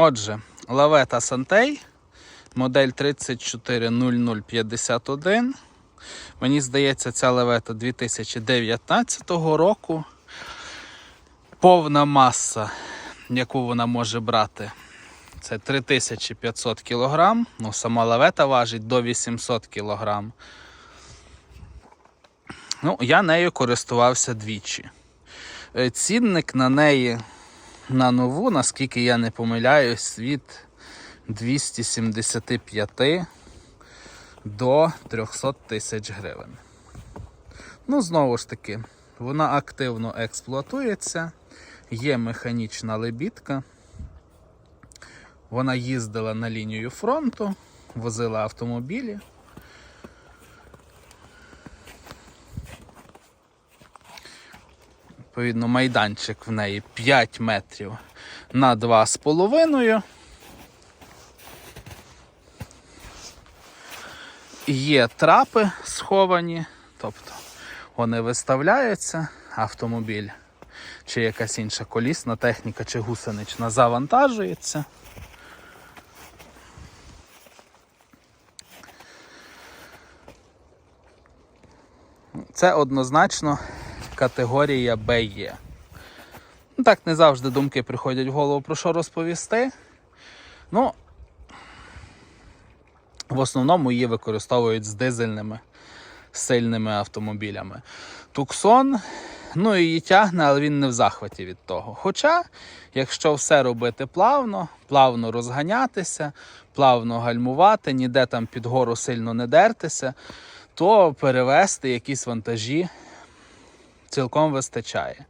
Отже, лавета Сантей, модель 340051. Мені здається, ця лавета 2019 року. Повна маса, яку вона може брати, це 3500 кг. Ну, сама лавета важить до 800 кг. Ну, я нею користувався двічі. Е, Цінник на неї на нову, наскільки я не помиляюсь, від 275 до 300 тисяч гривень. Ну, знову ж таки, вона активно експлуатується, є механічна лебідка. Вона їздила на лінію фронту, возила автомобілі. Відповідно, майданчик в неї 5 метрів на 2,5. Є трапи сховані, тобто вони виставляються, автомобіль чи якась інша колісна техніка, чи гусенична завантажується. Це однозначно категорія Б є. Ну, так не завжди думки приходять в голову про що розповісти. Ну, в основному її використовують з дизельними сильними автомобілями. Туксон, ну її тягне, але він не в захваті від того. Хоча, якщо все робити плавно, плавно розганятися, плавно гальмувати, ніде там під гору сильно не дертися, то перевезти якісь вантажі цілком вистачає.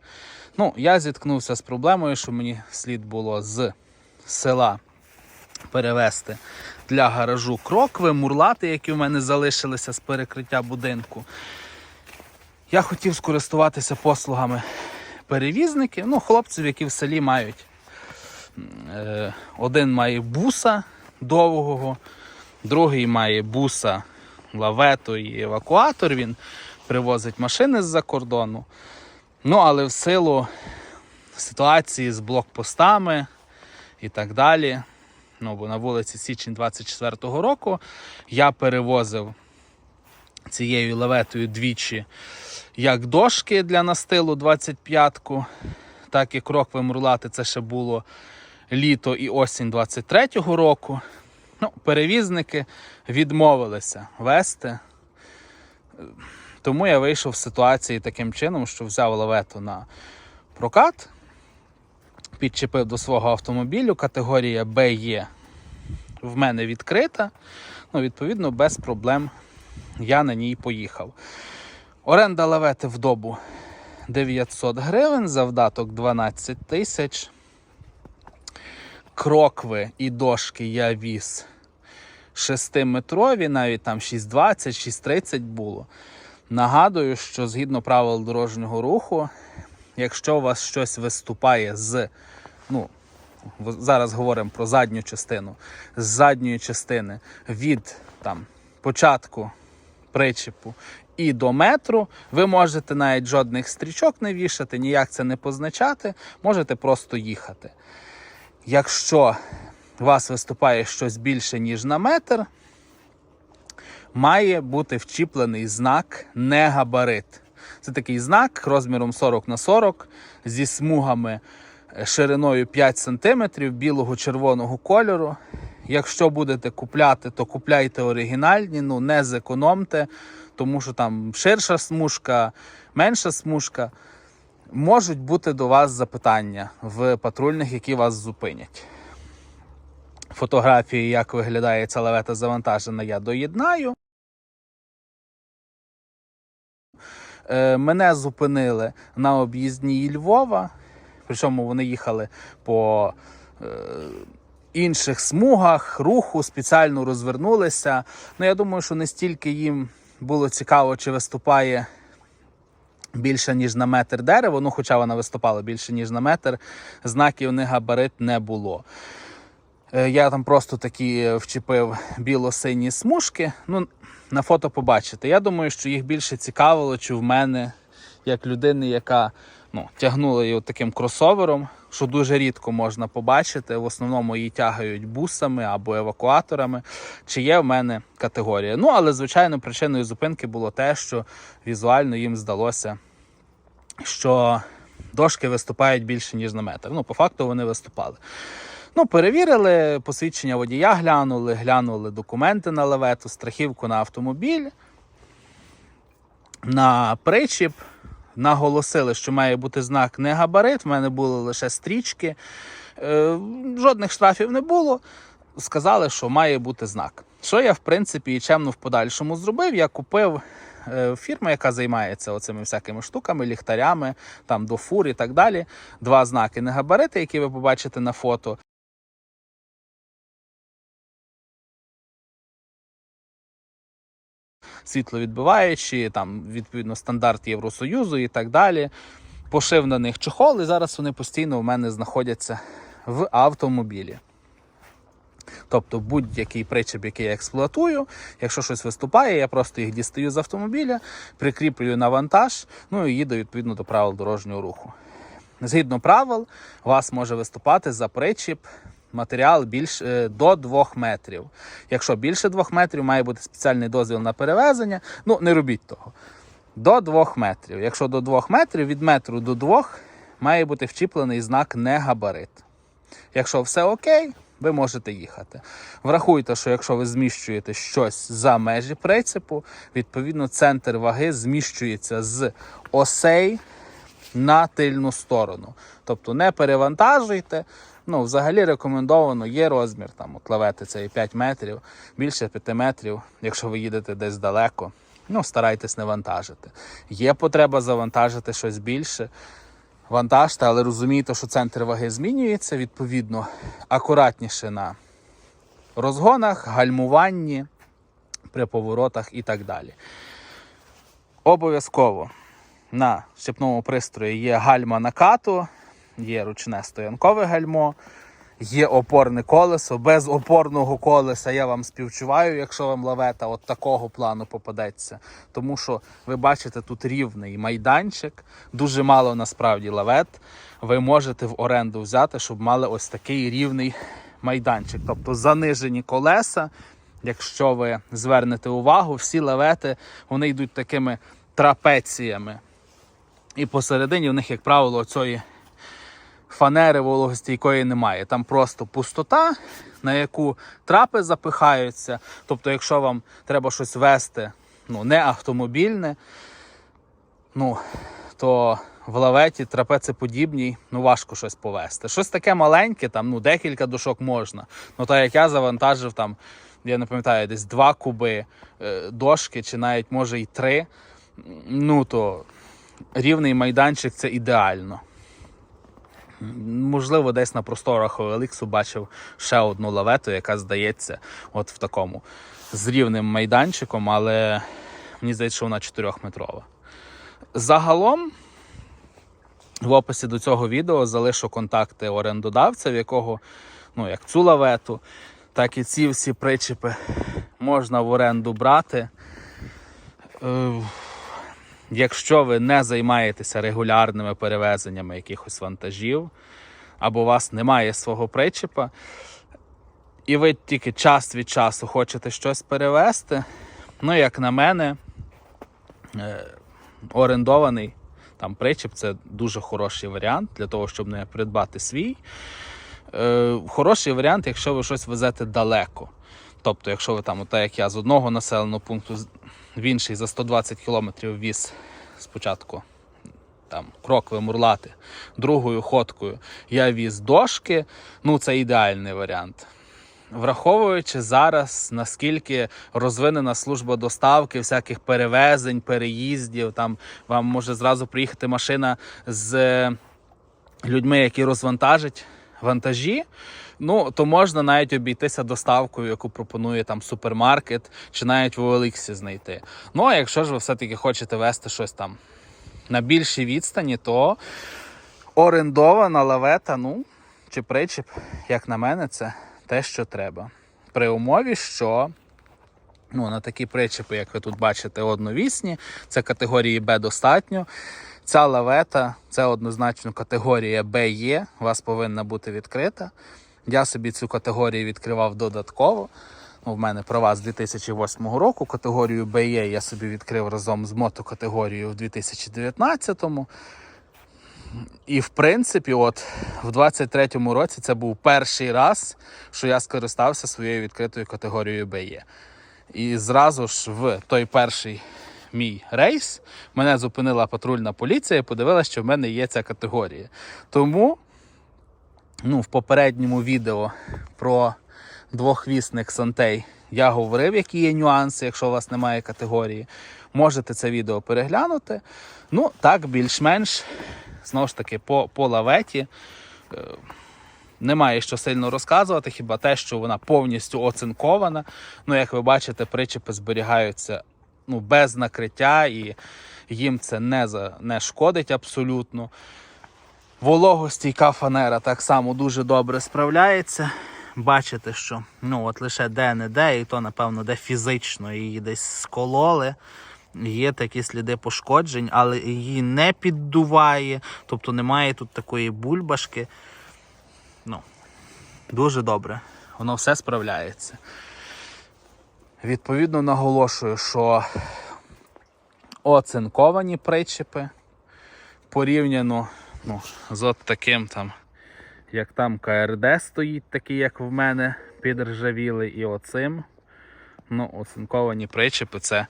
Ну, я зіткнувся з проблемою, що мені слід було з села перевезти для гаражу крокви, мурлати, які в мене залишилися з перекриття будинку. Я хотів скористуватися послугами перевізників, ну, хлопців, які в селі мають. Е, один має буса довгого, другий має буса лавету і евакуатор. Він привозить машини з-за кордону. Ну, але в силу ситуації з блокпостами і так далі. Ну, бо на вулиці Січень 24-го року я перевозив цією лаветою двічі як дошки для настилу 25-ку, так і крокви мурлати. Це ще було літо і осінь 23-го року. Ну, перевізники відмовилися вести. Тому я вийшов з ситуації таким чином, що взяв лавету на прокат, підчепив до свого автомобілю. Категорія Б є в мене відкрита. Ну, відповідно, без проблем я на ній поїхав. Оренда лавети в добу 900 гривень, завдаток 12 тисяч. Крокви і дошки я віз 6-метрові, навіть там 6,20, 6,30 було. Нагадую, що згідно правил дорожнього руху, якщо у вас щось виступає з, ну, зараз говоримо про задню частину, з задньої частини від там, початку причепу і до метру, ви можете навіть жодних стрічок не вішати, ніяк це не позначати, можете просто їхати. Якщо у вас виступає щось більше, ніж на метр, має бути вчіплений знак не габарит. Це такий знак розміром 40 на 40 зі смугами е, шириною 5 см білого червоного кольору. Якщо будете купляти, то купляйте оригінальні, ну не зекономте, тому що там ширша смужка, менша смужка. Можуть бути до вас запитання в патрульних, які вас зупинять. Фотографії, як виглядає ця лавета завантажена, я доєднаю. Мене зупинили на об'їзній Львова, причому вони їхали по е, інших смугах руху, спеціально розвернулися. Ну, я думаю, що не стільки їм було цікаво, чи виступає більше, ніж на метр дерево, ну, хоча вона виступала більше, ніж на метр, знаків не габарит не було. Е, Я там просто такі вчепив біло-сині смужки. Ну, на фото побачите. Я думаю, що їх більше цікавило, чи в мене, як людини, яка ну, ну, тягнули її таким кросовером, що дуже рідко можна побачити. В основному її тягають бусами або евакуаторами. Чи є в мене категорія? Ну, але звичайно, причиною зупинки було те, що візуально їм здалося, що дошки виступають більше, ніж на метр. Ну, по факту вони виступали. Ну, перевірили, посвідчення водія глянули, глянули документи на лавету, страхівку на автомобіль, на причіп. Наголосили, що має бути знак не габарит. В мене були лише стрічки. Е, жодних штрафів не було. Сказали, що має бути знак. Що я, в принципі, і чемно в подальшому зробив. Я купив е, фірму, яка займається оцими всякими штуками, ліхтарями, там до фур і так далі. Два знаки не габарити, які ви побачите на фото. Світловідбиваючі, там відповідно стандарт Євросоюзу і так далі. Пошив на них чохол, і зараз вони постійно у мене знаходяться в автомобілі. Тобто будь-який причеп, який я експлуатую, якщо щось виступає, я просто їх дістаю з автомобіля, прикріплюю на вантаж, ну і їду відповідно до правил дорожнього руху. Згідно правил, вас може виступати за причіп матеріал більш, е, до 2 метрів. Якщо більше 2 метрів, має бути спеціальний дозвіл на перевезення. Ну, не робіть того. До 2 метрів. Якщо до 2 метрів, від метру до 2 має бути вчіплений знак не габарит. Якщо все окей, ви можете їхати. Врахуйте, що якщо ви зміщуєте щось за межі прицепу, відповідно центр ваги зміщується з осей на тильну сторону. Тобто не перевантажуйте. Ну, взагалі рекомендовано, є розмір там от лавети це і 5 метрів, більше 5 метрів, якщо ви їдете десь далеко. Ну, старайтесь не вантажити. Є потреба завантажити щось більше. Вантажте, але розумійте, що центр ваги змінюється, відповідно, акуратніше на розгонах, гальмуванні, при поворотах і так далі. Обов'язково на щепному пристрої є гальма накату, є ручне стоянкове гальмо, є опорне колесо. Без опорного колеса я вам співчуваю, якщо вам лавета от такого плану попадеться. Тому що ви бачите тут рівний майданчик, дуже мало насправді лавет. Ви можете в оренду взяти, щоб мали ось такий рівний майданчик. Тобто занижені колеса. Якщо ви звернете увагу, всі лавети вони йдуть такими трапеціями. І посередині в них, як правило, цієї фанери вологостійкої немає. Там просто пустота, на яку трапи запихаються. Тобто, якщо вам треба щось вести, ну, не автомобільне, ну, то в лаветі трапецеподібній, ну важко щось повести. Щось таке маленьке, там ну декілька дошок можна. Ну так як я завантажив там, я не пам'ятаю, десь два куби е, дошки, чи навіть може і три. Ну то рівний майданчик це ідеально. Можливо, десь на просторах OLX бачив ще одну лавету, яка здається, от в такому з рівним майданчиком, але мені здається, що вона 4-метрова. Загалом, в описі до цього відео залишу контакти орендодавця, в якого, ну, як цю лавету, так і ці всі причепи можна в оренду брати. Якщо ви не займаєтеся регулярними перевезеннями якихось вантажів, або у вас немає свого причепа, і ви тільки час від часу хочете щось перевезти, ну, як на мене, е, орендований там причеп це дуже хороший варіант для того, щоб не придбати свій. Е, Хороший варіант, якщо ви щось везете далеко. Тобто, якщо ви там, так як я, з одного населеного пункту в інший за 120 кілометрів віз спочатку там крокви мурлати, другою ходкою я віз дошки, ну це ідеальний варіант. Враховуючи зараз, наскільки розвинена служба доставки, всяких перевезень, переїздів, там вам може зразу приїхати машина з людьми, які розвантажать вантажі, ну то можна навіть обійтися доставкою, яку пропонує там супермаркет, чи навіть в OLX знайти. Ну а якщо ж ви все-таки хочете вести щось там на більшій відстані, то орендована лавета, ну чи причіп, як на мене, це те, що треба. При умові, що ну, на такі причепи, як ви тут бачите, одновісні, це категорії Б достатньо. Ця лавета це однозначно категорія BE, у вас повинна бути відкрита. Я собі цю категорію відкривав додатково. Ну, в мене права з 2008 року. Категорію BE я собі відкрив разом з мотокатегорією в 2019-му. І в принципі, от в 23-му році це був перший раз, що я скористався своєю відкритою категорією BE. І зразу ж в той перший мій рейс мене зупинила патрульна поліція і подивилася, що в мене є ця категорія. Тому ну, в попередньому відео про двохвісних сантей я говорив, які є нюанси, якщо у вас немає категорії. Можете це відео переглянути. Ну, так, більш-менш, знову ж таки, по, по лаветі. е, Немає що сильно розказувати, хіба те, що вона повністю оцинкована. Ну, як ви бачите, причепи зберігаються ну, без накриття, і їм це не, за, не шкодить абсолютно. Вологостійка фанера так само дуже добре справляється. Бачите, що ну, от лише де-не-де, і то, напевно, де фізично її десь скололи. Є такі сліди пошкоджень, але її не піддуває, тобто немає тут такої бульбашки. Ну, дуже добре. Воно все справляється. Відповідно, наголошую, що оцинковані причепи порівняно ну, з от таким там, як там КРД стоїть, такий, як в мене, підржавіли, і оцим. Ну, оцинковані причепи це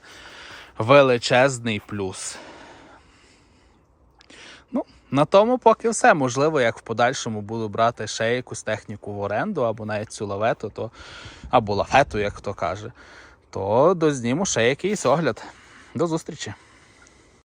величезний плюс. Ну, на тому поки все. Можливо, як в подальшому буду брати ще якусь техніку в оренду, або навіть цю лавету, то, або лафету, як хто каже, то дозніму ще якийсь огляд. До зустрічі!